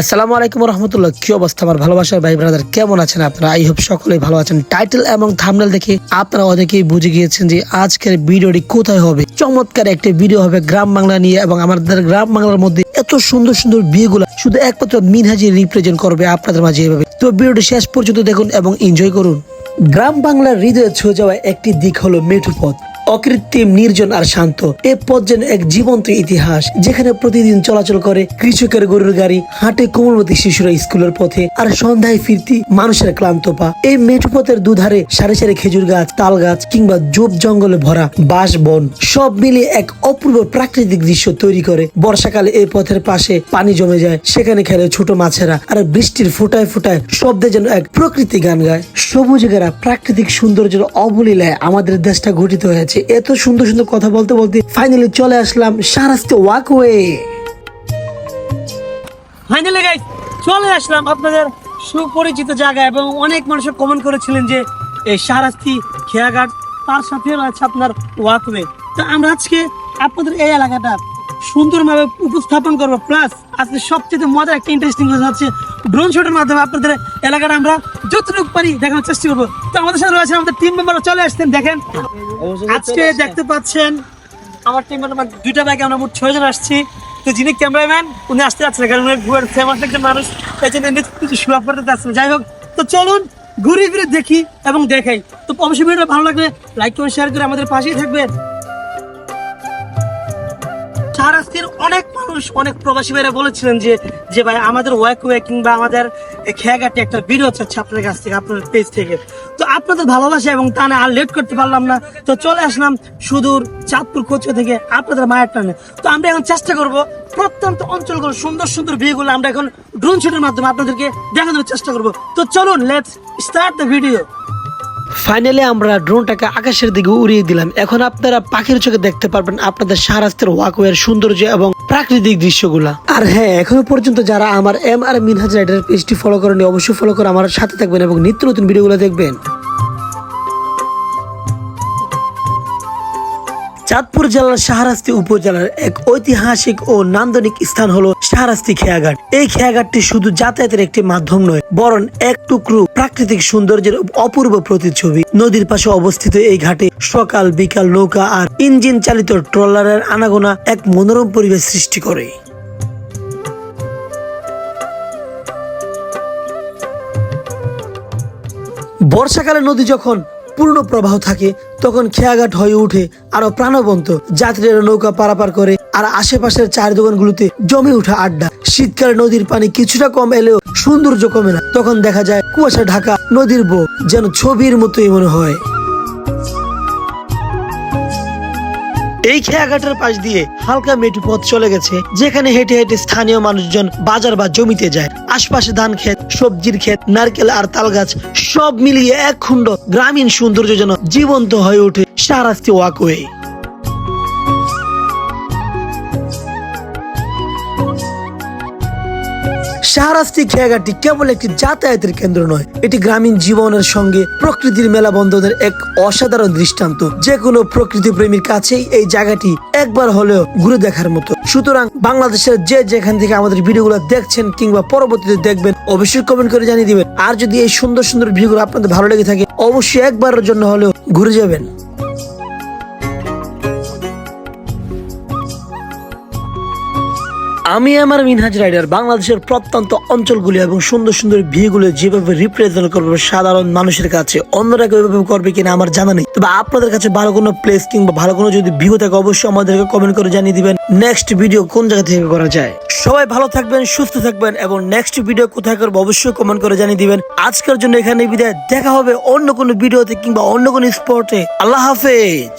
আসসালামু আলাইকুম রহমতুল্লাহ কি অবস্থা আমার ভালোবাসার ভাই ব্রাদার? কেমন আছেন আপনারা? আই হোপ সকলেই ভালো আছেন। টাইটেল এবং থামনেল দেখে আপনারা অনেকেই বুঝে গিয়েছেন যে আজকের ভিডিওটি কোথায় হবে। চমৎকার একটা ভিডিও হবে গ্রাম বাংলা নিয়ে এবং আমাদের গ্রাম বাংলার মধ্যে এত সুন্দর সুন্দর বিয়েগুলো শুধু একমাত্র মিনহাজি রিপ্রেজেন্ট করবে আপনাদের মাঝে এভাবে। তো ভিডিওটি শেষ পর্যন্ত দেখুন এবং এনজয় করুন। গ্রাম বাংলার হৃদয়ে ছুঁয়ে যাওয়া একটি দিক হলো মেঠু পথ। অকৃত্রিম, নির্জন আর শান্ত। এ পথ যেন এক জীবন্ত ইতিহাস, যেখানে প্রতিদিন চলাচল করে কৃষকের গরুর গাড়ি, হাটে কোমলমতি শিশুরা স্কুলের পথে, আর সন্ধ্যায় ফিরতি মানুষের ক্লান্ত পা। এই মেঠু পথের দুধারে সারি সারি খেজুর গাছ, তাল গাছ, কিংবা জোপ জঙ্গলে ভরা বাঁশ বন, সব মিলিয়ে এক অপূর্ব প্রাকৃতিক দৃশ্য তৈরি করে। বর্ষাকালে এই পথের পাশে পানি জমে যায়, সেখানে খেলে ছোট মাছেরা, আর বৃষ্টির ফোটায় ফোটায় শব্দে যেন এক প্রকৃতি গান গায়। সবুজ ঘেরা প্রাকৃতিক সৌন্দর্যের অবলীলায় আমাদের দেশটা গঠিত হয়েছে। এত সুন্দর সুন্দর কথা বলতে বলতে ফাইনালি চলে আসলাম সারাস্তে ওয়াকওয়ে ফাইনালি গাইস চলে আসলাম আপনাদের সুপরিচিত জায়গা এবং অনেক মানুষ কমেন্ট করেছিলেন যে, এই সারাস্তি খেয়াঘাট, তার সাথে রয়েছে আপনার ওয়াকওয়ে তো আমরা আজকে আপনাদের এই এলাকাটা সুন্দরভাবে উপস্থাপন করব। প্লাস আজকে সবচেয়ে মজার একটা ইন্টারেস্টিং কথা হচ্ছে ড্রোন শটের মাধ্যমে আপনাদের এলাকাটা আমরা যতটুকু পারি দেখানোর চেষ্টা করব। তো আমাদের সাথে রয়েছে আমাদের টিম মেম্বাররা চলে আসছেন, দেখেন। আজকে দেখতে পাচ্ছেন আমার টিম মানে দুইটা ব্যাগে আমরা মোট ছয়জন আসছি। তো যিনি ক্যামেরাম্যান উনি আসতে যাচ্ছেন কারণ উনি ঘুরে ফেমাস একজন মানুষ। এই জন্য কিছু শো আপ করতে যাচ্ছেন যাই হোক তো চলুন ঘুরে ঘুরে দেখি এবং দেখাই। তো অবশ্যই ভিডিওটা ভালো লাগলে লাইক করে শেয়ার করে আমাদের পাশেই থাকবেন। মানুষ, অনেক প্রবাসী ভাইরা বলেছিলেন যে যে ভাই, আমাদের ওয়াক ওয়ে কিংবা আমাদের খেয়াঘাটে একটা ভিডিও চাচ্ছে আপনার কাছ থেকে আপনার পেজ থেকে। তো আপনাদের ভালোবাসা এবং তা না আর লেট করতে পারলাম না। তো চলে আসলাম সুদূর চাঁদপুর কোচে থেকে আপনাদের মায়ের টানে। তো আমরা এখন চেষ্টা করব প্রত্যন্ত অঞ্চলগুলো সুন্দর সুন্দর ভিউগুলো আমরা এখন ড্রোন শুটের মাধ্যমে আপনাদেরকে দেখানোর চেষ্টা করব। তো চলুন let's start the video finally আমরা ড্রোনটাকে আকাশের দিকে উড়িয়ে দিলাম। এখন আপনারা পাখির চোখে দেখতে পারবেন আপনাদের সারাস্তের ওয়াকওয়ের সৌন্দর্য এবং প্রাকৃতিক দৃশ্যগুলা। আর হ্যাঁ এখনও পর্যন্ত যারা আমার এম আর মিনহাজ রাইডার পেজটি ফলো করেনি অবশ্যই ফলো করে আমার সাথে থাকবেন এবং নিত্য নতুন ভিডিওগুলো দেখবেন। চাঁদপুর জেলার শাহরাস্তি উপজেলার এক ঐতিহাসিক ও নান্দনিক স্থান হলো শাহরাস্তি খেয়াঘাট। এই খেয়াঘাটটি শুধু যাতায়াতের একটি মাধ্যম নয়, বরং এক টুকরো প্রাকৃতিক সৌন্দর্যের অপূর্ব প্রতিচ্ছবি। নদীর পাশে অবস্থিত এই ঘাটে সকাল, বিকাল নৌকা আর ইঞ্জিন চালিত ট্রলারের আনাগোনা এক মনোরম পরিবেশ সৃষ্টি করে। বর্ষাকালে নদী যখন পূর্ণ প্রবাহ থাকে, তখন খেয়াঘাট হয়ে উঠে আরও প্রাণবন্ত। যাত্রীরা নৌকা পারাপার করে আর আশেপাশের চায়ের দোকানগুলোতে জমে উঠা আড্ডা। শীতকালে নদীর পানি কিছুটা কম এলেও সৌন্দর্য কমে না। তখন দেখা যায় কুয়াশা, ঢাকা, নদীর বুক যেন ছবির মতোই মনে হয়। এই খেয়াঘাটের পাশ দিয়ে হালকা মেটু পথ চলে গেছে, যেখানে হেঁটে হেঁটে স্থানীয় মানুষজন বাজার বা জমিতে যায়। আশপাশে ধান ক্ষেত, সবজির ক্ষেত, নারকেল আর তাল গাছ সব মিলিয়ে এক খুন্ড গ্রামীণ সৌন্দর্য যেন জীবন্ত হয়ে ওঠে সারাস্তি ওয়াকওয়ে। শাহরাস্তি খেয়াঘাটটি কেবল একটি যাতায়াতের কেন্দ্র নয়, এটি গ্রামীণ জীবনের সঙ্গে প্রকৃতির মেলাবন্ধনের এক অসাধারণ দৃষ্টান্ত। যে কোনো প্রকৃতি প্রেমীর কাছেই এই জায়গাটি একবার হলেও ঘুরে দেখার মতো। সুতরাং বাংলাদেশের যে যেখান থেকে আমাদের ভিডিওগুলো দেখছেন কিংবা পরবর্তীতে দেখবেন, অবশ্যই কমেন্ট করে জানিয়ে দিবেন। আর যদি এই সুন্দর সুন্দর ভিডিওগুলো আপনাদের ভালো লেগে থাকে, অবশ্যই একবারের জন্য হলেও ঘুরে যাবেন। আমি আমার মিনহাজ রাইডার, বাংলাদেশের প্রত্যন্ত অঞ্চলগুলি এবং সুন্দর সুন্দর ভিউগুলো যেভাবে রিপ্রেজেন্ট করবে সাধারণ মানুষের কাছে, অন্যরা কেউ এভাবে করবে কিনা আমার জানা নেই। তবে আপনাদের কাছে ভালো কোনো প্লেস কিংবা ভালো কোনো যদি ভিউ থাকে, অবশ্যই আমাদেরকে কমেন্ট করে জানিয়ে দিবেন নেক্সট ভিডিও কোন জায়গা থেকে করা যায়। সবাই ভালো থাকবেন, সুস্থ থাকবেন এবং নেক্সট ভিডিও কোথায় করব অবশ্যই কমেন্ট করে জানিয়ে দিবেন। আজকের জন্য এখানে বিদায়। দেখা হবে অন্য কোনো ভিডিওতে কিংবা অন্য কোনো স্পটে আল্লাহ হাফেজ।